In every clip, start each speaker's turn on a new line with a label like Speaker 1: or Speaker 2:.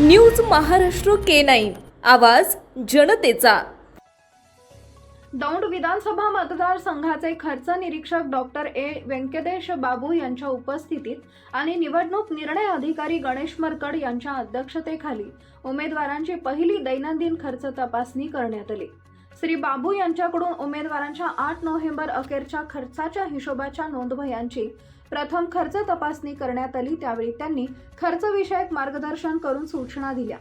Speaker 1: News Maharashtra K nine. आवाज जनतेचा.
Speaker 2: दौंड विधानसभा मतदारसंघाचे खर्च निरीक्षक डॉक्टर ए. व्यंकटेश बाबू यांच्या उपस्थितीत आणि निवडणूक निर्णय अधिकारी गणेश मरकड यांच्या अध्यक्षतेखाली उमेदवारांची पहिली दैनंदिन खर्च तपासणी करण्यात आली. श्री बाबू यांच्याकडून उमेदवारांच्या आठ नोव्हेंबर अखेरच्या खर्चाच्या हिशोबाच्या नोंदवह्यांची प्रथम खर्च तपासणी करण्यात आली. त्यावेळी त्यांनी खर्चविषयक मार्गदर्शन करून सूचना दिल्या.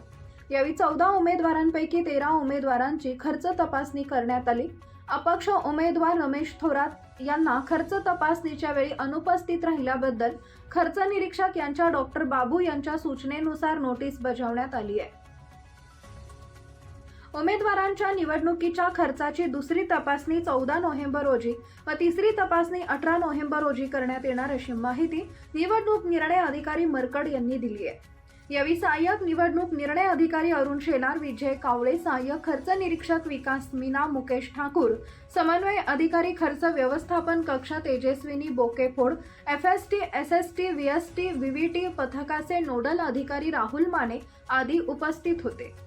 Speaker 2: यावेळी चौदा उमेदवारांपैकी तेरा उमेदवारांची खर्च तपासणी करण्यात आली. अपक्ष उमेदवार रमेश थोरात यांना खर्च तपासणीच्या वेळी अनुपस्थित राहिल्याबद्दल खर्च निरीक्षक यांच्या डॉक्टर बाबू यांच्या सूचनेनुसार नोटीस बजावण्यात आली आहे. उमेदवारांच्या निवडणुकीच्या खर्चाची दुसरी तपासणी चौदा नोव्हेंबर रोजी व तिसरी तपासणी अठरा नोव्हेंबर रोजी करण्यात येणार अशी माहिती निवडणूक निर्णय अधिकारी मरकड यांनी दिली आहे. यावेळी सहाय्यक निवडणूक निर्णय अधिकारी अरुण शेलार विजय कावळे सहाय्यक खर्च निरीक्षक विकास मीना मुकेश ठाकूर समन्वय अधिकारी खर्च व्यवस्थापन कक्ष Tejaswini Bokephod F S T S S T V S T V T पथकाचे नोडल अधिकारी राहुल माने आदी उपस्थित होते.